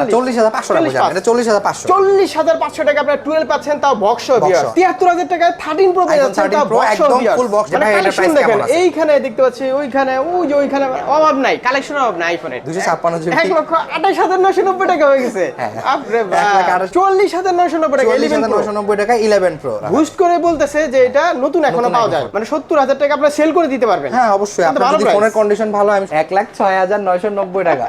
না চল্লিশ। হাজার পাঁচশো টাকা চল্লিশ হাজার পাঁচশো। চল্লিশ হাজার পাঁচশো টাকা আপনার টুয়েলভ পাচ্ছেন তাও বক্স তিয়াত্তর হাজার টাকায় থার্টিন প্রো iPhone 13 Pro একদম full box, মানে ভাই, এটার কালেকশন price দেখেন কেমন আছে? এইখানে দেখতে পাচ্ছি ওইখানে ওই যে ওইখানে অভাব নাই কালেকশন অভাব নাই আইফোনের 256 GB এক লক্ষ আঠাশ হাজার নশো নব্বই টাকা হয়ে গেছে। হ্যাঁ। চল্লিশ হাজার নশো নব্বই টাকা ইলেভেন নশো নব্বই টাকা ইলেভেন প্রো বুস্ট করে বলতেছে যে এটা নতুন এখনও পাওয়া যায়। মানে সত্তর হাজার টাকা আপনার সেল করে দিতে পারবেন। হ্যাঁ অবশ্যই। আপনার। ফোনের কন্ডিশন ভালো আমি এক লাখ ছয় হাজার নয়শো নব্বই টাকা।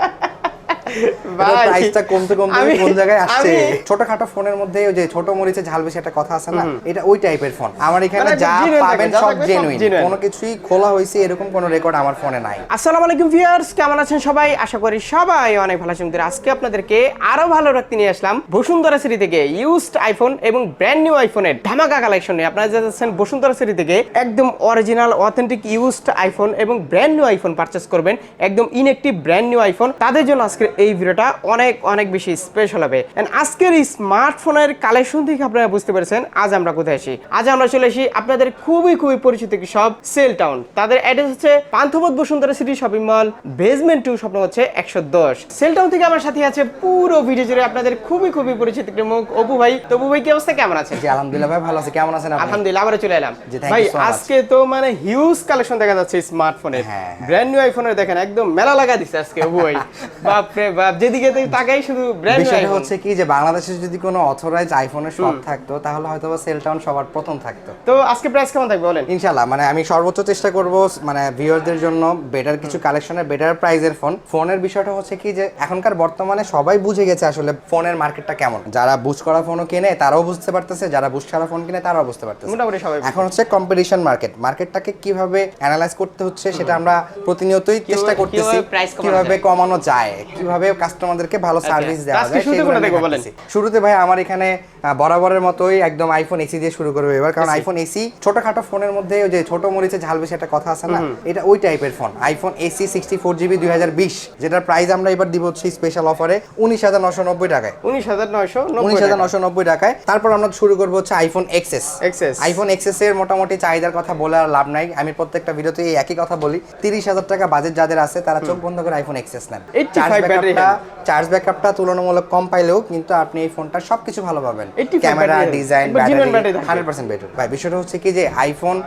প্রাইসটা কমতে কমতে আমি- কোন জায়গায় আসছে? ছোটখাটো ফোনের মধ্যে ওই যে ছোট মরিচে ঝাল বেশি একটা কথা আছে না এটা ওই টাইপের ফোন আমার এখানে মানে যা পাবেন সব জেনুইন কোনো কিছুই খোলা হয়েছে এরকম কোনো রেকর্ড আমার ফোনে নাই। আসসালামু আলাইকুম ভিউয়ার্স কেমন আছেন সবাই? আশা করি সবাই অনেক ভালো আছেন। আজকে আপনাদেরকে আরও ভালো রাখতে নিয়ে আসলাম বসুন্ধরা সিটি থেকে ইউজড আইফোন এবং ব্র্যান্ড নিউ আইফোনের ধামাকা কালেকশন নিয়ে। আপনারা যাচ্ছেন বসুন্ধরা সিটি থেকে একদম অরিজিনাল অথেন্টিক ইউজড আইফোন এবং ব্র্যান্ড নিউ আইফোন পারচেস করবেন। একদম ইনএক্টিভ ব্র্যান্ড নিউ আইফোন তাদের জন্য আজকের এই ভিডিওটা অনেক অনেক বেশি স্পেশাল হবে। And আজকের এই স্মার্টফোনের কালেকশন থেকে আপনারা বুঝতে পেরেছেন আজ আমরা কোথায় আসি আজ আমরা চলে আসি আপনাদের খুবই খুবই পরিচিত একটি সব সেল টাউন তাদের অ্যাড্রেস হচ্ছে Panthapath Bashundhara city shopping mall basement two Shwapno হচ্ছে একশো দশ। সেল টাউন থেকে আমার সাথে আছে পুরো ভিডিও জুড়ে আপনাদের খুবই খুবই পরিচিত একটি মুখ অপু ভাই। তো অপু ভাই কি অবস্থা? কেমন আছেন? জি আলহামদুলিল্লাহ ভাই ভালো আছে। কেমন আছেন আপনি? আলহামদুলিল্লাহ আবারও চলে এলাম। ভাই. আজকে তো মানে হিউজ কালেকশন দেখা যাচ্ছে স্মার্টফোনের। ব্র্যান্ড নিউ আইফোনের দেখেন একদম মেলা লাগা দিচ্ছে আজকে অপু ভাই। বাপ রে বাপ যেদিকে তাকাই শুধু ব্র্যান্ড বিষয়টা হচ্ছে কি যে বাংলাদেশে যদি কোনো অথরাইজ আইফোনের শপ থাকতো তাহলে হয়তো সেল টাউন সবার প্রথম থাকতো। তো আজকে প্রাইস কেমন থাকবে বলেন? ইনশাল্লাহ মানে আমি সর্বোচ্চ চেষ্টা করব মানে ভিউয়ারদের জন্য বেটার কিছু কালেকশনের বেটার প্রাইজের ফোন ফোনের বিষয়টা হচ্ছে কি যে এখনকার বর্তমানে সবাই বুঝে গেছে আসলে ফোনের মার্কেটটা কেমন। যারা বুঝ করা ফোনও কেনে তারাও বুঝতে পারতেছে যারা বুঝ ছাড়া ফোন কিনে তারাও বুঝতে পারতেছে। মোটামুটি সবাই এখন হচ্ছে কম্পিটিশন মার্কেট মার্কেটটাকে কীভাবে অ্যানালাইজ করতে হচ্ছে সেটা আমরা প্রতিনিয়তই চেষ্টা করতেছি। কীভাবে কমানো যায় কীভাবে কাস্টমারদেরকে ভালো সার্ভিস দেওয়া যায় শুরুতে ভাই আমার এখানে বরাবরের মতোই একদম আইফোন এসি দিয়ে শুরু করবে এবার কারণ আইফোন এসি ছোটখাটো ফোনের মধ্যে ওই যে ছোট মরিচে ঝাল বেশি একটা কথা আছে না এটা ওই টাইপের phone iPhone SE sixty four GB দুই হাজার বিশ যেটার প্রাইস আমরা এবার দিব হচ্ছে স্পেশাল অফারে উনিশ হাজার নশো নব্বই টাকায়। উনিশ হাজার নয়শো উনিশ হাজার নশো নব্বই টাকায়। তারপর আমরা শুরু করব হচ্ছে iPhone XS XS iPhone XS এর মোটামুটি চাহিদার কথা বলে আর লাভ নাই। আমি প্রত্যেকটা ভিডিওতে এই একই কথা বলি। তিরিশ হাজার টাকা বাজেট যাদের আছে তারা চোখ বন্ধ করে আইফোন এক্সএস নেন। 85 চার্জ battery ব্যাকআপটা চার্জ ব্যাকআপটা তুলনামূলক কম পাইলেও কিন্তু আপনি এই ফোনটা সবকিছু ভালো পাবেন। ক্যামেরা ডিজাইন ব্যাটারি থাকবে। হান্ড্রেড পার্সেন্ট বেটার ভাই বিষয়টা হচ্ছে কি যে আইফোন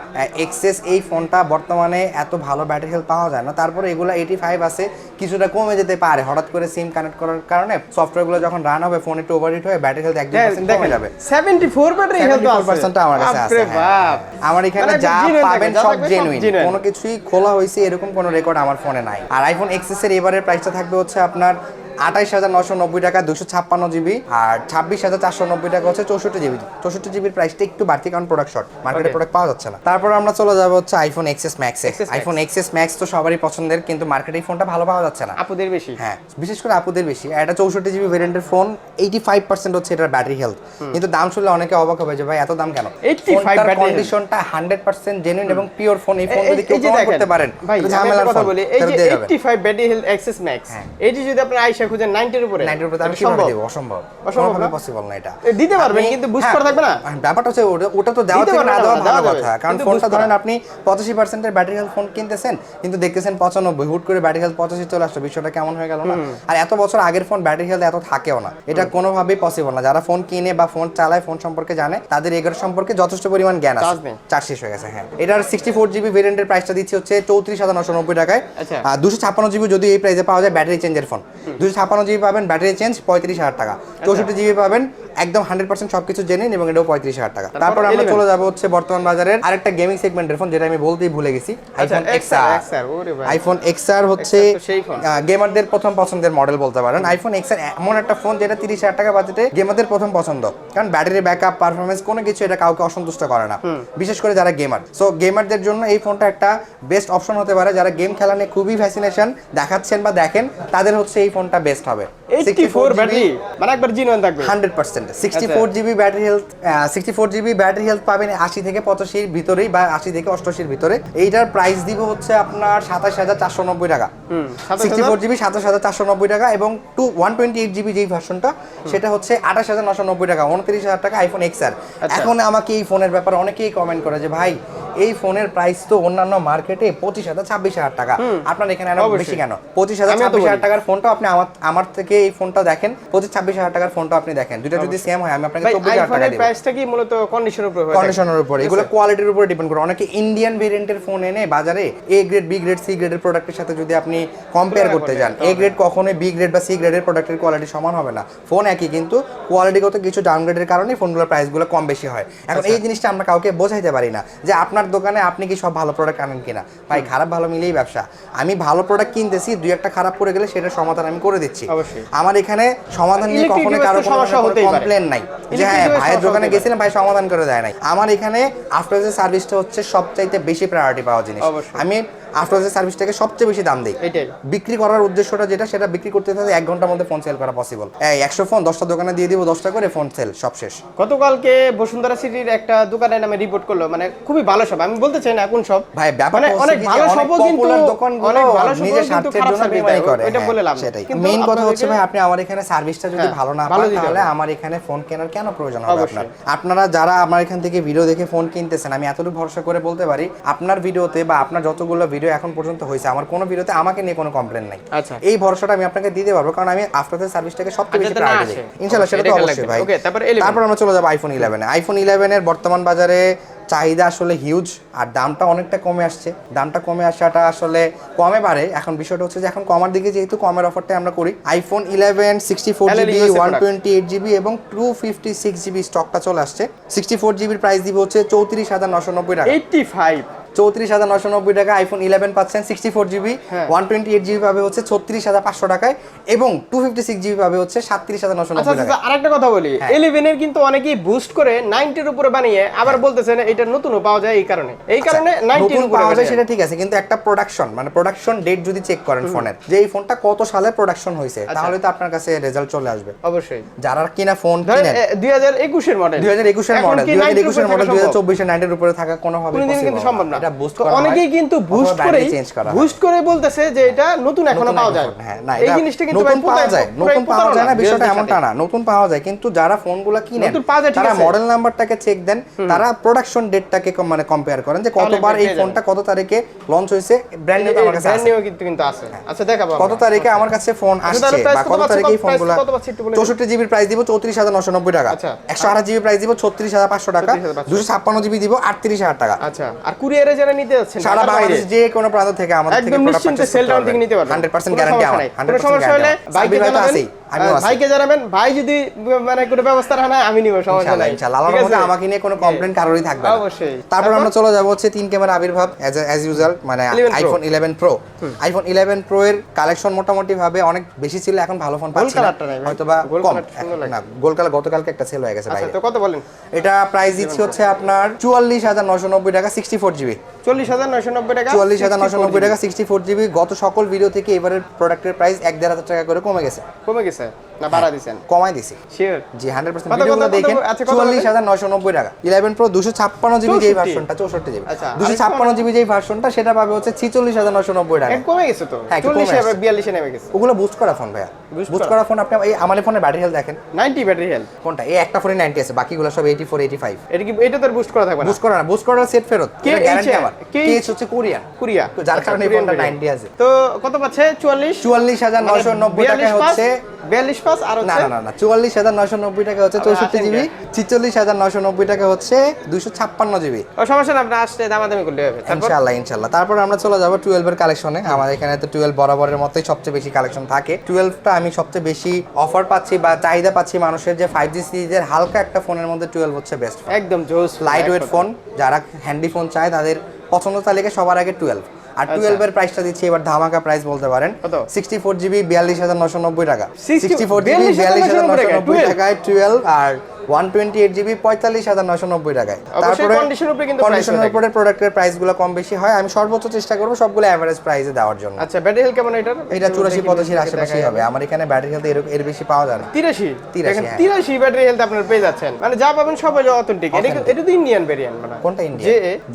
এক্সএস এই ফোনটা বর্তমানে এত ভালো ব্যাটারি হেলথ পাওয়া যায় না। তারপরে এগুলো এইটি ফাইভ আছে কিছুটা কমে যেতে পারে। হঠাৎ করে সিম কানেক্ট করার কারণে সফটওয়্যারগুলো যখন রান হবে ফোন একটু ওভারহিট হয়ে ব্যাটারি হেলথ এক দুই পার্সেন্ট কমে যাবে। সেভেন্টি ফোর ব্যাটারি হেলথ 74% আমার কাছে আছে, হ্যাঁ। আমার এখানে মানে যা পাবেন সব জেনুইন কোনো কিছুই খোলা হয়েছে এরকম কোনো রেকর্ড আমার ফোনে নাই। আর আইফোন এক্সএস এর এবারের প্রাইসটা থাকবে হচ্ছে আপনার ganar আঠাইশ হাজার নশো নব্বই টাকা দুশো ছাপ্পান্ন জিবি আর ছাব্বিশ হাজার চারশো নব্বই টাকা হচ্ছে চৌষট্টি জিবি। চৌষট্টি জিবির প্রাইসটা একটু বাড়তি কারণ প্রোডাক্ট শর্ট মার্কেটে প্রোডাক্ট পাওয়া যাচ্ছে না। তারপর আমরা চলে যাব হচ্ছে আইফোন এক্সএস ম্যাক্সে। আইফোন এক্সএস ম্যাক্স তো সবারই পছন্দের কিন্তু মার্কেটে ফোনটা ভালো পাওয়া যাচ্ছে না। আপুদের বেশি? হ্যাঁ বিশেষ করে আপুদের বেশি। এটা চৌষট্টি জিবি ভেরিয়েন্টের ফোন এইটি ফাইভ পার্সেন্ট হচ্ছে এটার ব্যাটারি হেলথ কিন্তু দাম শুনলে অনেকে অবাক হবে যে ভাই এত দাম কেন? 85 battery health। কন্ডিশনটা হান্ড্রেড পার্সেন্ট জেনুইন এবং পিওর ফোন এই ফোন যদি কেউ করতে পারেন ভাই ঝামেলার কথা বলি। এই যে যাবেন। 85 ব্যাটারি হেলথ এক্সেস ম্যাক্স। এটি যদি আপনি আইসা খুঁজে 90 এর উপরে? 90 এর উপরে আমি কীভাবে দেব? অসম্ভব। অসম্ভব না? পসিবল না এটা। দিতে পারবেন কিন্তু বুস্ট হ্যাঁ, করা থাকবে না? হ্যাঁ, ব্যাপারটা হচ্ছে ওটা তো দেওয়া থেকে না দেওয়া ভালো কথা। কারণ ফোনটা ধরেন আপনি 85% এর ব্যাটারি হেলথ ফোন কিনতেছেন কিন্তু দেখতেছেন 95 হুট করে ব্যাটারি হেলথ 85 চলে বিষয়টা কেমন হয়ে গেল না? আর এত বছর আগের ফোন ব্যাটারি হেলথ এত থাকেও না। এটা কোনোভাবেই পসিবল না। যারা ফোন কিনে বা ফোন চালায় ফোন সম্পর্কে জানে তাদের এগুলো সম্পর্কে যথেষ্ট পরিমাণ জ্ঞান আছে। চার শেষ হয়ে গেছে হ্যাঁ। এটার 64 জিবি ভেরিয়েন্টের প্রাইসটা দিচ্ছি হচ্ছে 34990 টাকায়। আচ্ছা। 256 জিবি যদি এই প্রাইসে পাওয়া যায় ব্যাটারি চেঞ্জের ফোন ছাপান্ন জিবি পাবেন ব্যাটারি চেঞ্জ পঁয়ত্রিশ হাজার টাকা। চৌষট্টি জিবি পাবেন একদম হান্ড্রেড পার্সেন্ট সবকিছু জেনে এবং এটাও পঁয়ত্রিশ হাজার টাকা। তারপর আমরা চলে যাব হচ্ছে বর্তমান বাজারের আরেকটা গেমিং সেগমেন্টের ফোন যেটা আমি বলতেই ভুলে গেছি আইফোন এক্সআর আইফোন এক্সআর হচ্ছে গেমারদের প্রথম পছন্দের মডেল বলতে পারেন। আইফোন এক্সআর এমন একটা ফোন যেটা তিরিশ হাজার টাকা বাজেটে গেমারদের প্রথম পছন্দ। কারণ ব্যাটারি ব্যাকআপ পারফরমেন্স কোনো কিছু এটা কাউকে অসন্তুষ্ট করে না। বিশেষ করে যারা গেমার সো গেমারদের জন্য এই ফোনটা একটা বেস্ট অপশন হতে পারে। যারা গেম খেলা নিয়ে খুবই ফ্যাসিনেশন দেখাচ্ছেন বা দেখেন তাদের হচ্ছে এই ফোনটা বেস্ট হবে। 84 ব্যাটারি মানে একবার জিনুইন থাকবে। হান্ড্রেড পার্সেন্ট সিক্সটি আচ্ছা। Four GB battery health sixty four GB battery health পাবেন আশি থেকে পঁচাশির ভিতরেই বা আশি থেকে অষ্টআশির ভিতরে। এইটার প্রাইস দিব হচ্ছে আপনার টাকা। হুম, 27,000 সিক্সটি ফোর জিবি সাতাশ হাজার চারশো নব্বই টাকা এবং two one twenty eight GB যেই ভার্সনটা সেটা হচ্ছে আঠাশ হাজার নশো নব্বই টাকা উনত্রিশ হাজার টাকা আইফোন এক্স আর। এখন আমাকে এই ফোনের ব্যাপারে অনেকেই কমেন্ট করে যে ভাই এই ফোনের প্রাইস তো অন্যান্য মার্কেটে পঁচিশ হাজার ছাব্বিশ হাজার টাকা। আপনার এখানে বেশি কেন? পঁচিশ হাজার ছাব্বিশ হাজার টাকার ফোনটা আপনি আমার আমার থেকে এই ফোনটা দেখেন। পঁচিশ ছাব্বিশ হাজার টাকার ফোনটা আপনি দেখেন। দুটো যদি সেম হয় আমি আপনাকে চব্বিশ হাজার টাকা প্রাইসটা কি মূলত কন্ডিশনের উপর কন্ডিশনের উপর। এগুলো কোয়ালিটির উপর ডিপেন্ড করে। অনেকে ইন্ডিয়ান ভেরিয়েন্টের ফোন এনে বাজারে A grade B grade C গ্রেডের প্রোডাক্টের সাথে যদি আপনি কম্পেয়ার করতে যান এ গ্রেড কখনোই বি গ্রেড বা সি গ্রেডের প্রোডাক্টের কোয়ালিটি সমান হবে না। ফোন একই কিন্তু কোয়ালিটিগত কিছু ডাউনগ্রেডের কারণে ফোনগুলোর প্রাইসগুলো কম বেশি হয়। এখন এই জিনিসটা আমরা কাউকে বোঝাইতে পারি না যে আপনার দোকানে আপনি কি সব ভালো প্রোডাক্ট আনেন কিনা? ভাই খারাপ ভালো মিলেই ব্যবসা। আমি ভালো প্রোডাক্ট কিনতেছি দুই একটা খারাপ পড়ে গেলে সেটা সমাধান আমি করে দিচ্ছি। আমার এখানে সমাধান নিয়ে কখনো কারও সমস্যা হতে পারে। কমপ্লেন নাই। যে হ্যাঁ ভাইয়ের দোকানে গেছিলাম ভাই সমাধান করে দেয় নাই। আমার এখানে আফটার সার্ভিসটা হচ্ছে সবচাইতে বেশি প্রায়োরিটি পাওয়া জিনিস। আমি আফটার সার্ভিসটাকে সবচেয়ে বেশি দাম দিই এটাই। বিক্রি করার উদ্দেশ্যটা যেটা সেটা বিক্রি করতে তাহলে এক ঘণ্টার মধ্যে ফোন সেল করা পসিবল একশো ফোন দশটা দোকানে দিয়ে দিব দশটা করে ফোন সেল সব শেষ। গতকালকে বসুন্ধরা সিটির একটা দোকানের নামে রিপোর্ট করল মানে খুবই ভালো সব। আমি বলতে চাই না কোন সব। ভাই ব্যাপার মানে অনেক ভালো সবও কিন্তু দোকানগুলো স্বার্থের জন্য দেয় করে ওইটা হ্যাঁ, বলে লাভ সেটাই মেইন কথা হচ্ছে ভাই আপনি আমার এখানে সার্ভিসটা যদি হ্যাঁ, ভালো না পান তাহলে আমার এখানে ফোন কেনার কেন প্রয়োজন হবে আপনার? আপনারা যারা আমার এখান থেকে ভিডিও দেখে ফোন কিনতেছেন আমি এতটুকু ভরসা করে বলতে পারি আপনার ভিডিওতে বা আপনার যতগুলো ভিডিও এখন পর্যন্ত হয়েছে। আমার কোনো ভিডিওতে আমাকে নিয়ে কোনো কমপ্লেন নাই। আচ্ছা। এই ভরসাটা আমি আপনাকে দিতে পারব কারণ আমি আফটার সার্ভিসটাকে সবচেয়ে বেশি যাতে না প্রায়োরিটি দিই। ইনশাআল্লাহ সেটা তো অবশ্যই ভাই। তারপরে 11 তারপর আমরা চলে যাব আইফোন ইলেভেনে আইফোন ইলেভেনের বর্তমান বাজারে চাহিদা আসলে হিউজ আর দামটা অনেকটা কমে আসছে। দামটা কমে আসাটা আসলে কমে পারে এখন বিষয়টা হচ্ছে যে এখন কমার দিকে যেহেতু কমের অফারটা আমরা করি iPhone eleven sixty four GB one twenty eight GB এবং টু ফিফটি সিক্স জিবি স্টকটা চলে আসছে। সিক্সটি ফোর জিবির প্রাইস দিব হচ্ছে চৌত্রিশ হাজার নশো নব্বই টাকা। 85 চৌত্রিশ হাজার নশো নব্বই টাকা আইফোন ইলেভেন পাচ্ছেন সিক্সটি ফোর জিবি হ্যাঁ। ওয়ান টোয়েন্টি এইট জিবি পাবে হচ্ছে ছত্রিশ হাজার পাঁচশো টাকায় এবং টু ফিফটি সিক্স জিবি পাবে হচ্ছে সাতত্রিশ হাজার নশো আচ্ছা নব্বই আচ্ছা টাকা আরেকটা কথা বলি। হ্যাঁ। 11 এর কিন্তু অনেকেই বুস্ট করে নাইনটির উপরে বানিয়ে আবার বলতেছেন এটা নতুনও পাওয়া যায় এই কারণে। এই কারণে 90 আচ্ছা, নতুন পাওয়া যায় সেটা ঠিক আছে কিন্তু একটা প্রোডাকশন মানে প্রোডাকশন ডেট যদি চেক করেন ফোনের যে এই ফোনটা কত সালে প্রোডাকশন হয়েছে আচ্ছা। তাহলে তো আপনার কাছে রেজাল্ট চলে আসবে। অবশ্যই। যারা কিনা ফোন ধরেন কিনেন এ, 2021 এর মডেল দুই হাজার একুশের মডেল দুই হাজার একুশের মডেল দুই হাজার সম্ভব? চব্বিশের নাইনটির উপরে থাকা কোনোভাবে কোনোদিনই কিন্তু সম্ভব না। এটা বুস্ট করা অনেকেই কিন্তু বুস্ট করে change করা বুস্ট করে বলতেছে যে এটা নতুন এখনও পাওয়া যায়। হ্যাঁ, না, এই জিনিসটা কিন্তু নতুন পাওয়া যায় নতুন পাওয়া যায় না বিষয়টা এমনটা না নতুন পাওয়া যায় কিন্তু যারা ফোনগুলো ঠিক তারা। মডেল নাম্বারটাকে চেক দেন তারা প্রোডাকশন ডেটটাকে মানে কম্পেয়ার করেন যে কতবার এই ফোনটা কত তারিখে লঞ্চ হয়েছে ব্র্যান্ড নিউ আমার কাছে আছে new কিন্তু কিন্তু আছে। আচ্ছা দেখাবো কত তারিখে আমার কাছে ফোন আচ্ছা, আসছে? বা কত তারিখে এই ফোনগুলো কত পাচ্ছে? একটু বলে দিন। চৌষট্টি জিবির প্রাইস দিব চৌত্রিশ হাজার নশো নব্বই টাকা। আচ্ছা। একশো আঠাশ জিবি প্রাইস দিব ছত্রিশ হাজার পাঁচশো টাকা। 36,500 দুশো ছাপ্পান্ন জিবি দিব আটত্রিশ হাজার টাকা। আচ্ছা আর কুরিয়ারে যারা নিতে যাচ্ছেন সারা বাংলাদেশ যে কোনো প্রান্ত থেকে আমাদের থেকে একদম নিশ্চিন্তে সেল ডাউন থেকে নিতে পারবেন। হান্ড্রেড পার্সেন্ট কোনো গ্যারান্টি আমার। নাই। হান্ড্রেড কোনো সমস্যা হলে ভাইকে জানাবেন। ভাইকে জানাবেন। ভাই যদি মানে কোনো ব্যবস্থা রাখা না আমি নিব সমস্যা নাই। ইনশাআল্লাহ আল্লাহর মধ্যে আমাকে নিয়ে কোনো কমপ্লেন কারোরই থাকবে না। অবশ্যই। তারপর? আমরা চলে যাব হচ্ছে তিন ক্যামেরা আবির্ভাব অ্যাজ ইউজুয়াল মানে iPhone eleven pro iPhone eleven pro এর কালেকশন মোটামুটি ভাবে অনেক বেশি ছিল এখন ভালো ফোন পাচ্ছি না। কালারটা হয়তো বা গোল কম। না গোল কালার গতকালকে একটা সেল হয়ে গেছে আচ্ছা তো কত বলেন? এটা প্রাইস দিচ্ছি হচ্ছে আপনার চুয়াল্লিশ হাজার নশো নব্বই টাকা সিক্সটি ফোর জিবি চল্লিশ হাজার নয়শো নব্বই টাকা চুয়াল্লিশ হাজার নব্বই টাকা সিক্সটি ফোর জিবি গত সকল ভিডিও থেকে এবারের প্রোডাক্টের প্রাইস এক দেড় হাজার টাকা করে কমে গেছে। কমে গেছে? না বাড়া দিছেন। কমাই দিছি। শিওর জি হান্ড্রেড পার্সেন্ট কত, ভিডিওগুলো কত, কত, দেখেন আচ্ছা, কত চুয়াল্লিশ বলে? হাজার নশো নব্বই টাকা। ইলেভেন প্রো দুশো ছাপ্পান্ন জিবি যেই ভার্সনটা চৌষট্টি জিবি আচ্ছা, দুশো আরেকটু ছাপ্পান্ন কমানো? জিবি যেই ভার্সনটা সেটা পাবে হচ্ছে ছিচল্লিশ হাজার নশো নব্বই টাকা। কমে গেছে তো? হ্যাঁ, চল্লিশে নেমে গেছে। ওগুলো বুস্ট করা ফোন ভাইয়া। বুস্ট করা? ফোন আপনি এই আমার ফোনের ব্যাটারি হেলথ দেখেন। নাইনটি ব্যাটারি হেলথ কোনটা? এই একটা ফোনে নাইনটি আছে বাকিগুলো সব এইটি ফোর এইটি ফাইভ এটা কি এটা তো বুস্ট করা থাকবে না? বুস্ট করা না বুস্ট করার সেট ফেরত। কে গ্যারান্টি আমার। কেস হচ্ছে কোরিয়ান কুরিয়া তো যার কারণে ফোনটা 90 আছে। তো কত পাচ্ছে? চুয়াল্লিশ? চুয়াল্লিশ হাজার নশো নব্বই টাকা হচ্ছে বিয়াল্লিশ পাস আর হচ্ছে না না না চুয়াল্লিশ হাজার নশো নব্বই টাকা হচ্ছে আবার চৌষট্টি আসেন জিবি ছিচল্লিশ হাজার নশো নব্বই টাকা হচ্ছে দুশো ছাপ্পান্ন জিবি। ও সমস্যা না আপনি আসলে দামাদামি করলে হবে। তারপর? আমরা চলে যাব টুয়েলভ এর কালেকশনে আমাদের এখানে তো টুয়েলভ বরাবরের মতোই সবচেয়ে বেশি কালেকশন থাকে। টুয়েলভটা আমি সবচেয়ে বেশি অফার পাচ্ছি বা চাহিদা পাচ্ছি মানুষের যে ফাইভ জি সিরিজের হালকা একটা ফোনের মধ্যে টুয়েলভ হচ্ছে বেস্ট একদম জোস লাইট ওয়েট ফোন যারা হ্যান্ডি ফোন চায় তাদের পছন্দ তালিকা সবার আগে টুয়েলভ আর টুয়েলভ এর প্রাইসটা দিচ্ছি এবার ধামাকা প্রাইস বলতে পারেন। সিক্সটি ফোর জিবি বিয়াল্লিশ হাজার নশো নব্বই টাকা। সিক্সটি ফোর জিবি বিয়াল্লিশ হাজার নশো নব্বই টাকায় টুয়েলভ আর ওয়ান টোয়েন্টি এইট জিবি পঁয়তাল্লিশ হাজার নশো নব্বই টাকায়। কন্ডিশনের। উপরে প্রোডাক্টের প্রাইসগুলো কম বেশি হয়। আমি সর্বোচ্চ চেষ্টা করব সবগুলো অ্যাভারেজ প্রাইসে দেওয়ার জন্য। আচ্ছা ব্যাটারি হেলথ কেমন এটা চুরাশি পঁচাশির আশেপাশেই হবে। আমার এখানে ব্যাটারি হেলথ এর বেশি পাওয়া যায় না। তিরাশি? 83। তিরাশি ব্যাটারি হেলথ আপনার পেয়ে যাচ্ছেন। মানে যা পাবেন সবাই অথেন্টিক এটা তো ইন্ডিয়ান ভেরিয়েন্ট মানে। কোনটা ইন্ডিয়া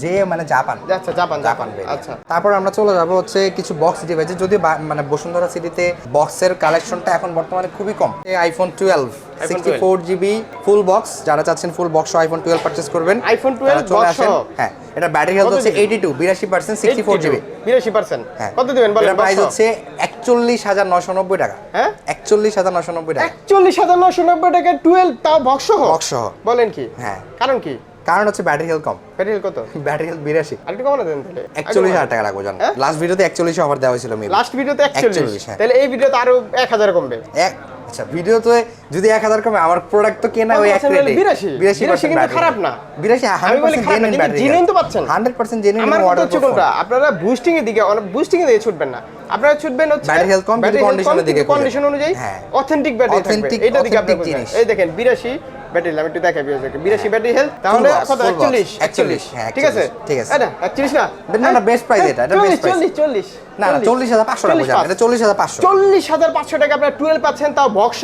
যে মানে জাপান আচ্ছা জাপান জাপান আচ্ছা। তারপর আমরা চলে যাব হচ্ছে কিছু বক্স ডিভাইসে যদি মানে বসুন্ধরা সিটিতে বক্সের কালেকশনটা এখন বর্তমানে খুবই কম। এই iPhone twelve sixty four GB full box যারা চাচ্ছেন full box iPhone twelve purchase করবেন 12 তারা চলে আসেন। হ্যাঁ এটা ব্যাটারি হেলথ হচ্ছে? এইটি টু বিরাশি পার্সেন্ট সিক্সটি ফোর জিবি বিরাশি পার্সেন্ট হ্যাঁ। কত দিবেন বলেন প্রাইস? হচ্ছে একচল্লিশ হাজার নশো নব্বই টাকা। হ্যাঁ? একচল্লিশ হাজার নশো নব্বই টাকা। একচল্লিশ হাজার নশো নব্বই টাকা টুয়েলভ তাও বক্স সহ? বক্স সহ। বলেন কি? হ্যাঁ। কারণ কি? কারণ হচ্ছে ব্যাটারি হেলথ কম। ব্যাটারি হেলথ কত? ব্যাটারি হেলথ বিরাশি। আরেকটু কমানো দেন তাহলে। একচল্লিশ হাজার টাকা রাখব জান। হ্যাঁ? লাস্ট ভিডিওতে একচল্লিশ অফার দেওয়া হয়েছিল লাস্ট ভিডিওতে একচল্লিশ। 41, হ্যাঁ। তাহলে এই ভিডিওতে আরও এক হাজার কমবে। আচ্ছা ভিডিওতে যদি এক হাজার কমে আমার প্রোডাক্ট তো কেনা ওই এক 100% রেটে বিরাশি। বিরাশি কিন্তু খারাপ না। বিরাশি আমি বলি খারাপ না, কিন্তু genuine তো পাচ্ছেন। হান্ড্রেড পার্সেন্ট জেনুইন আমার কথা হচ্ছে কোনটা? আপনারা বুস্টিং এর দিকে বুস্টিং এর দিকে ছুটবেন না। আপনারা ছুটবেন হচ্ছে ব্যাটারি হেলথ কম, দিকে কন্ডিশন অনুযায়ী। অথেন্টিক ব্যাটারি থাকবে। এটা দিকে আপনি এই দেখেন 82 ব্যাটারি আমি একটু দেখাই বিরাশি বিরাশি ব্যাটারি হেলথ তাহলে কত? full box, 41 41, হ্যাঁ, ঠিক আছে? ঠিক আছে। এটা 41 না। না, না, best price এটা, এটা best price। 40 40 না না চল্লিশ। হাজার পাঁচশো টাকা এটা চল্লিশ হাজার পাঁচশো। চল্লিশ হাজার পাঁচশো টাকা আপনার টুয়েলভ পাচ্ছেন তাও বক্স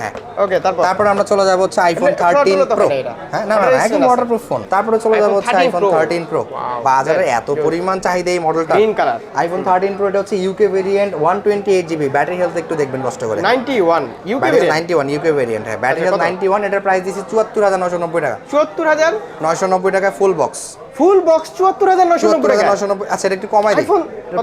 হ্যাঁ। ওকে তারপর? তারপরে আমরা চলে যাব হচ্ছে আইফোন এটা থার্টিন প্রো হয় না এটা। হ্যাঁ না না এটা না, একদম। ওয়াটারপ্রুফ ফোন তারপরে চলে যাব হচ্ছে আইফোন। থার্টিন প্রো বাজারে এত. পরিমাণ চাহিদা এই মডেলটা Green color। IPhone thirteen pro এটা হচ্ছে UK variant one twenty eight GB battery health একটু দেখবেন কষ্ট করে। 91 UK battery ninety one UK variant হ্যাঁ। Battery health? নাইনটি ওয়ান এটার প্রাইস দিচ্ছি চুয়াত্তর হাজার নশো নব্বই টাকা। চুয়াত্তর হাজার? নয়শো নব্বই টাকা ফুল বক্স ফুল বক্স চুয়াত্তর হাজার নশো নব্বই টাকা। নশো নব্বই আচ্ছা এটা একটু কমাই দিই।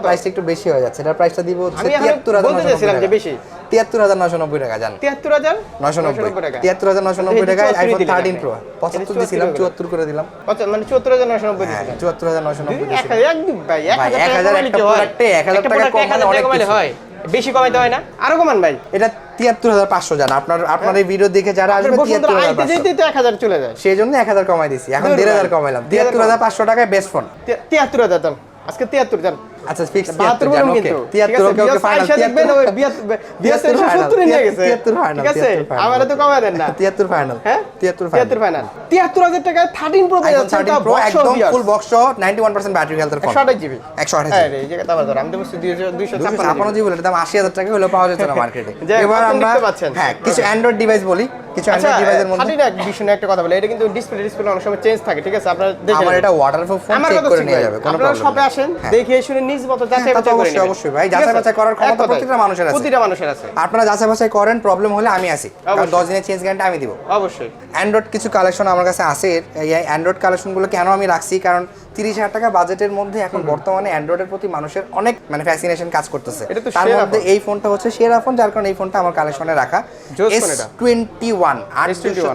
প্রাইসটা একটু বেশি হয়ে যাচ্ছে। এটার প্রাইসটা দিব তিয়াত্তর হাজার নশো নব্বই টাকা। বেশি। তিয়াত্তর হাজার নশো নব্বই টাকা জান। তিয়াত্তর হাজার? নশো নব্বই। টাকা। তিয়াত্তর হাজার নশো নব্বই টাকায় 74 আইফোন থার্টিন প্রো পঁচাত্তর দিয়েছিলাম চুয়াত্তর করে দিলাম। মানে চুয়াত্তর হাজার নশো নব্বই হ্যাঁ চুয়াত্তর হাজার নশো নব্বই এক হাজার টাকা একটা কি এক হাজার টাকা কমালে অনেক টাকা। হয়। বেশি কমাইতে হয় না? আরও কমান ভাই এটা তিয়াত্তর হাজার পাঁচশো জান। আপনার আপনার এই ভিডিও দেখে যারা আসবে তিয়াত্তর হাজার তো এক হাজার চলে যায়। সেই জন্য এক হাজার কমাই দিছি। এখন দেড় হাজার কমাইলাম। তিয়াত্তর হাজার পাঁচশো টাকায় বেস্ট ফোন তিয়াত্তর হাজার যান আজকে তিয়াত্তর যান আচ্ছা ফিক্স ওকে ওকে ওকে ফাইনাল নিয়ে গেছে। তিয়াত্তর final, ঠিক আছে? আমারে তো কমায় দেন না। তিয়াত্তর ফাইনাল হ্যাঁ? তিয়াত্তর তিয়াত্তর ফাইনাল ফাইনাল তিয়াত্তর হাজার টাকায় thirteen pro iPhone thirteen pro একদম ফুল বক্স সহ নাইনটি ওয়ান পার্সেন্ট ব্যাটারি হেলথের ফোন একশো আঠাশ জিবি একশো আঠাশ হ্যাঁ এই আমি তো বলছি দুইশো দুইশো দুশো ছাপ্পান্ন ছাপ্পান্ন জিবি এটার দাম আশি হাজার টাকা হলেও পাওয়া যেত না মার্কেটে এবার আমরা হ্যাঁ কিছু অ্যান্ড্রয়েড ডিভাইস বলি। কিছু আচ্ছা অ্যান্ড্রয়েড ডিভাইসের মধ্যে? থার্টিন এক বিষয়ে একটা কথা বলে। এটা কিন্তু ডিসপ্লে ডিসপ্লে অনেক সময় চেঞ্জ থাকে ঠিক আছে? আপনার আমার এটা ওয়াটারপ্রুফ ফোন চেক করে নিয়ে যাবে কোনো আপনারা প্রবলেম শপে আসেন দেখে শুনে নিজ মতো যাচাই হ্যাঁ, তা তো বাছাই করে অবশ্যই, অবশ্যই ভাই। যাচাই বাছাই করার ক্ষমতা প্রতিটা মানুষের আছে। প্রতিটা মানুষের আছে। আপনারা যাচাই বাছাই করেন প্রবলেম হলে আমি আসি। কারণ দিনের চেঞ্জ গ্যারান্টি আমি দিব। অবশ্যই। অ্যান্ড্রয়েড কিছু কালেকশন আমার কাছে আছে। এই অ্যান্ড্রয়েড কালেকশনগুলো কেন আমি রাখছি? কারণ তিরিশ হাজার টাকা বাজেটের মধ্যে এখন বর্তমানে অ্যান্ড্রয়েডের প্রতি মানুষের অনেক মানে ফ্যাসিনেশন কাজ করতেছে। তার মধ্যে এই ফোনটা হচ্ছে সেরা ফোন যার কারণে এই ফোনটা আমার কালেকশনে রাখা। এস টোয়েন্টি ওয়ান আট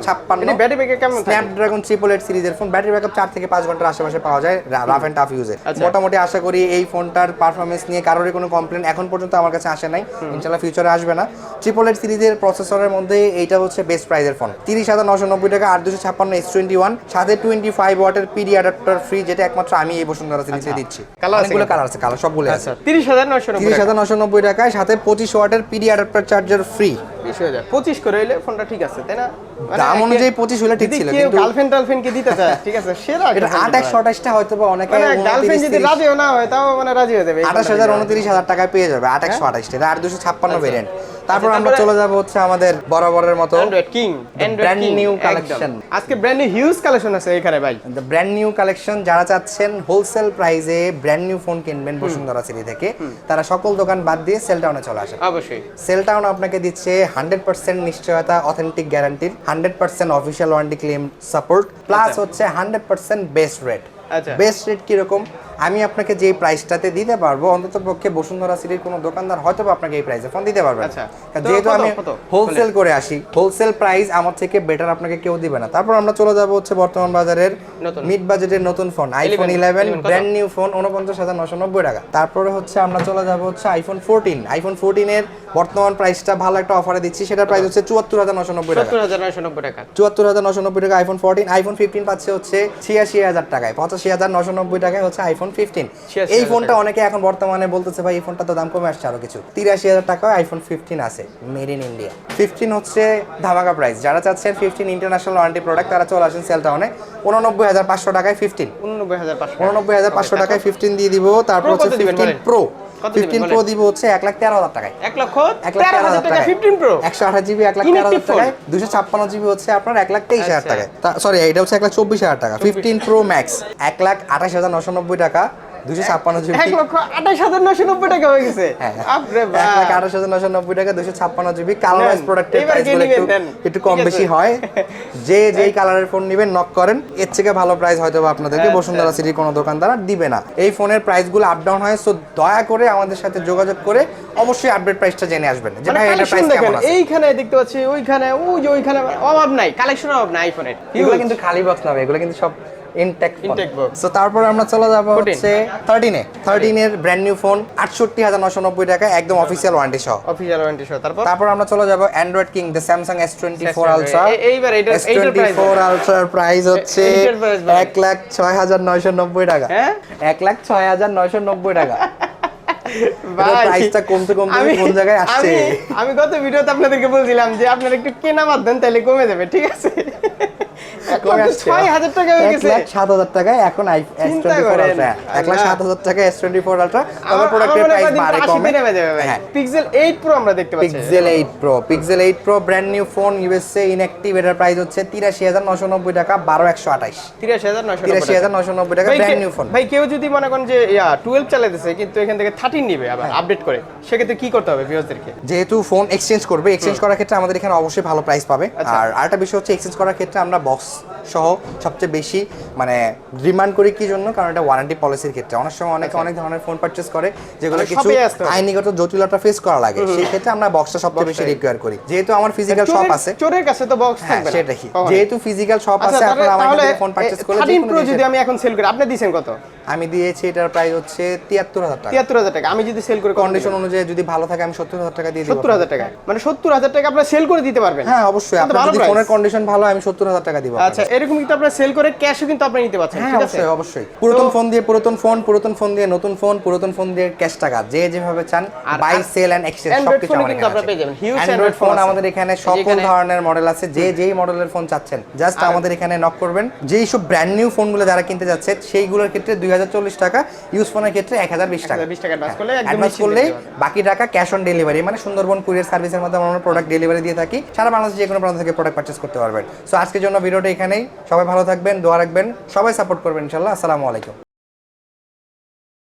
ছাপ্পান্ন। ব্যাটারি ব্যাকআপ কেমন স্ন্যাপড্রাগন ট্রিপল এইট সিরিজের ফোন ব্যাটারি ব্যাকআপ চার থেকে পাঁচ ঘণ্টার আশেপাশে পাওয়া যায় রাফ অ্যান্ড টাফ ইউজে। মোটামুটি আশা করি এই ফোনটার পারফরমেন্স নিয়ে কারোরই কোনো কমপ্লেন এখন পর্যন্ত আমার কাছে আসে নাই। ইনশাল্লাহ ফিউচারে আসবে না। ট্রিপল এইট সিরিজের প্রসেসরের মধ্যে এইটা হচ্ছে বেস্ট প্রাইজের ফোন তিরিশ হাজার নশো নব্বই টাকা আট দুশো ছাপ্পান্ন এস টোয়েন্টি ওয়ান সাথে টোয়েন্টি ফাইভ ওয়াটের পিডি অ্যাডাপ্টার ফ্রি যেটা একমাত্র আমি এই বসুন্ধরা সিরিজে দিচ্ছি। Colour আছে অনেকগুলো কালার আছে। কালার সবগুলো আছে। আচ্ছা হাজার তিরিশ হাজার নশো নব্বই টাকায় সাথে পঁচিশ ওয়াটের পিডি অ্যাডাপ্টার চার্জার ফ্রি বিশ হাজার পঁচিশ করে হইলে ফোনটা ঠিক আছে তাই না? মানে দাম অনুযায়ী পঁচিশ হলে ঠিক ছিল কিন্তু গার্লফ্রেন্ড টার্লফ্রেন্ড কে দিতে চায় ঠিক আছে সেরা এটা আট একশো আঠাশটা হয়তো বা অনেকে মানে গার্লফ্রেন্ড যদি রাজিও না হয় তাও মানে রাজি হয়ে যাবে আঠাশ হাজার উনত্রিশ হাজার টাকায় পেয়ে যাবে আট একশো আঠাশটা এটা আর দুশো ছাপ্পান্ন ভেরিয়েন্ট তারপর আচ্ছা, আমরা চলে যাব হচ্ছে আমাদের বরাবরের মতো Android king brand new collection. আজকে ব্র্যান্ড নিউ হিউজ কালেকশন আছে এখানে ভাই। দ্য ব্র্যান্ড নিউ কালেকশন যারা চাচ্ছেন হোলসেল প্রাইসে ব্র্যান্ড নিউ ফোন কিনবেন বসুন্ধরা সিটি থেকে তারা সকল দোকান বাদ দিয়ে সেল টাউনে চলে আসেন। অবশ্যই। সেল টাউন আপনাকে দিচ্ছে হান্ড্রেড পার্সেন্ট নিশ্চয়তা authentic গ্যারান্টির hundred percent official warranty claim support plus. হচ্ছে hundred percent best rate. Best rate কীরকম? আমি আপনাকে যে প্রাইসটাতে দিতে পারব অন্তত পক্ষে বসুন্ধরা সিটির কোনো দোকানদার হয়তো আপনাকে এই প্রাইসে ফোন দিতে পারবে। আচ্ছা। যেহেতু আমি হোলসেল করে আসি হোলসেল প্রাইস আমার থেকে বেটার আপনাকে কেউ দিবে না। তারপর আমরা চলে যাব হচ্ছে বর্তমান বাজারের মিড বাজেটের নতুন phone iPhone eleven brand new phone উনপঞ্চাশ হাজার নশো নব্বই টাকা। তারপরে হচ্ছে আমরা চলে যাব হচ্ছে আইফোন ফোরটিন আইফোন ফোরটিনের বর্তমান প্রাইসটা ভালো একটা অফারে দিচ্ছি সেটার প্রাইস হচ্ছে চুয়াত্তর হাজার নশো নব্বই টাকা। টাকা। চুয়াত্তর হাজার নশো নব্বই টাকা আইফোন ফোরটিন আইফোন ফিফটিন পাচ্ছে হচ্ছে ছিয়াশি হাজার টাকায় পঁচাশি হাজার নশো নব্বই টাকায় হচ্ছে আইফোন ফিফটিন এই ফোনটা অনেকে এখন বর্তমানে বলতেছে ভাই এই ফোনটা তো দাম কমে আসছে আরও কিছু। তিরাশি হাজার টাকায় আইফোন ফিফটিন আছে মেড ইন ইন্ডিয়া ফিফটিন হচ্ছে ধামাকা প্রাইস যারা চাচ্ছেন ফিফটিন ইন্টারন্যাশনাল ওয়ারেন্টি প্রোডাক্ট তারা চলে আসেন সেল টাউনে উননব্বই হাজার পাঁচশো টাকায় ফিফটিন উননব্বই হাজার পাঁচশো টাকায় ফিফটিন দিয়ে দিব তারপর হচ্ছে ফিফটিন? প্রো ফিফটিন প্রো দিব হচ্ছে এক লাখ তেরো হাজার টাকায়। এক লক্ষ এক লাখ তেরো হাজার টাকা ফিফটিন প্রো একশো আঠাশ জিবি এক লাখ তেরো হাজার টাকায়। দুশো ছাপ্পান্ন জিবি হচ্ছে আপনার এক লাখ তেইশ হাজার আচ্ছা। টাকায়। সরি এটা হচ্ছে এক লাখ চব্বিশ হাজার টাকা। ফিফটিন প্রো ম্যাক্স এক লাখ আঠাশ হাজার নশো নব্বই টাকা। দুশো ছাপ্পান্ন জিবি। এক লক্ষ আঠাশ হাজার নশো নব্বই টাকা হয়ে গেছে। হ্যাঁ এক আঠাশ হাজার নশো নব্বই টাকা দুশো ছাপ্পান্ন জিবি। কালার প্রোডাক্টের প্রাইসগুলো একটু একটু কম বেশি হয়। যে যেই কালারের ফোন নেবেন নক করেন। এর থেকে ভালো প্রাইস হয়তো আপনাদেরকে আচ্ছা। বসুন্ধরা সিটির কোনো দোকানদার দিবে না। এই ফোনের প্রাইসগুলো আপ ডাউন হয় সো দয়া করে আমাদের সাথে যোগাযোগ করে অবশ্যই আপডেট প্রাইসটা জেনে আসবেন। যে মানে ভাই এটা প্রাইস কেমন আছে? এইখানে দেখতে পাচ্ছি ওইখানে ওই যে ওইখানে অভাব নাই কালেকশন অভাব নাই আইফোনের এগুলো কিন্তু খালি বক্স না এগুলো কিন্তু সব ইনটেক সো তারপর আমরা চলে যাব 14 হচ্ছে 13 এ 13 এর ব্র্যান্ড নিউ ফোন 68990 টাকা একদম অফিসিয়াল ওয়ারেন্টি সহ। অফিসিয়াল ওয়ারেন্টি সহ। তারপর? তারপর আমরা চলে যাব Android king the Samsung S24 S24 ultra এইবার এইটার- এইটার price S24 আলট্রার প্রাইস হচ্ছে এইটার এক লাখ ছয় হাজার নয়শো নব্বই টাকা। হ্যাঁ? এক লাখ ছয় হাজার নয়শো নব্বই টাকা। প্রাইসটা কমতে কমতে আমি- কোন জায়গায় আসছে? আমি- আমি গত ভিডিওতে আপনাদেরকে বলছিলাম যে আপনারা একটু কেনা বাদ দেন তাহলে কমে যাবে ঠিক আছে? ছয় হাজার টাকা হয়ে গেছে। লাখ সাত হাজার টাকায় এখন আই এস টোয়েন্টি ফোর আলট্রা এক লাখ সাত হাজার টাকা এস টোয়েন্টি ফোর আলট্রা তবে প্রোডাক্টের আমার হয় প্রাইস বাড়ে কমে। ভাই। হ্যাঁ। পিক্সেল 8 প্রো আমরা দেখতে পাচ্ছি। Pixel eight pro Pixel eight pro brand new phone USA inactive এটার প্রাইস হচ্ছে তিরাশি হাজার নশো নব্বই টাকা বারো একশো আঠাইশ তিরাশি হাজার নয়শো তিরাশি হাজার নশো নব্বই টাকা ব্র্যান্ড নিউ ফোন ভাই কেউ যদি মনে করেন যে ইয়া টুয়েলভ কিন্তু এখান থেকে থার্টিন নিবে আবার আপডেট করে সেক্ষেত্রে কি করতে হবে ভিউয়ারদেরকে যেহেতু ফোন এক্সচেঞ্জ করবে এক্সচেঞ্জ করার ক্ষেত্রে আমাদের এখানে অবশ্যই ভালো প্রাইস পাবে। আচ্ছা। আর আরেকটা বিষয় হচ্ছে এক্সচেঞ্জ করার ক্ষেত্রে আমরা বক্স সহ সবচেয়ে বেশি মানে ডিমান্ড করি কি জন্য? কারণ এটা ওয়ারেন্টি পলিসির ক্ষেত্রে। অনেক সময় অনেকে অনেক ধরনের ফোন পারচেজ করে যেগুলো মানে কিছু। আইনিগত জটিলতা ফেস করা লাগে। সেই ক্ষেত্রে আমরা বক্সটা সবচেয়ে বেশি রিকোয়ার করি। যেহেতু আমার ফিজিক্যাল শপ আছে। চোরের কাছে তো বক্স হ্যাঁ থাকবে না। সেটাই যেহেতু ফিজিক্যাল শপ আচ্ছা আছে আপনারা আমার তাহলে থেকে ফোন পারচেজ করলে যে থার্টিন কোনো প্রো যদি আমি এখন সেল করি। আপনি দিয়েছেন কত? আমি দিয়েছি এটার প্রাইস হচ্ছে তিয়াত্তর হাজার টাকা। তিয়াত্তর হাজার টাকা। আমি যদি সেল করে কন্ডিশন অনুযায়ী যদি ভালো থাকে আমি সত্তর হাজার টাকা দিয়ে দিব সত্তর হাজার টাকা। মানে সত্তর হাজার টাকা আপনার সেল করে দিতে পারবেন। হ্যাঁ অবশ্যই। আপনার যদি ফোনের কন্ডিশন ভালো আমি সত্তর হাজার টাকা দিব আচ্ছা এরকম কিন্তু আপনার সেল করে ক্যাশও কিন্তু আপনি নিতে পারছেন হ্যাঁ ঠিক আছে? অবশ্যই পুরাতন ফোন দিয়ে পুরাতন ফোন পুরাতন ফোন দিয়ে নতুন ফোন পুরাতন ফোন দিয়ে ক্যাশ টাকা যে যেভাবে চান বাই সেল এন্ড এক্সচেঞ্জ সবকিছু আমাদের কিন্তু আপনারা পেয়ে যাবেন। Huge অ্যান্ড্রয়েড ফোন আমাদের এখানে সকল ধরনের মডেল আছে যে যেই মডেলের ফোন চাচ্ছেন জাস্ট আমাদের এখানে নক করবেন। যেই সব ব্র্যান্ড নিউ ফোনগুলো যারা কিনতে যাচ্ছে সেইগুলোর ক্ষেত্রে দুই হাজার চল্লিশ টাকা ইউজ ফোনের ক্ষেত্রে এক হাজার বিশ টাকা। 1020 টাকা advance করলে একদম করলেই বাকি টাকা ক্যাশ অন ডেলিভারি মানে সুন্দরবন কুরিয়ার সার্ভিসের মাধ্যমে আমরা প্রোডাক্ট ডেলিভারি দিয়ে থাকি। সারা বাংলাদেশে যে কোনো প্রান্ত থেকে প্রোডাক্ট পারচেস করতে পারবেন। সো আজকের জন্য ভিডিওটা এখানেই। সবাই ভালো থাকবেন দোয়া রাখবেন সবাই সাপোর্ট করবেন ইনশাল্লাহ। আসসালামু আলাইকুম।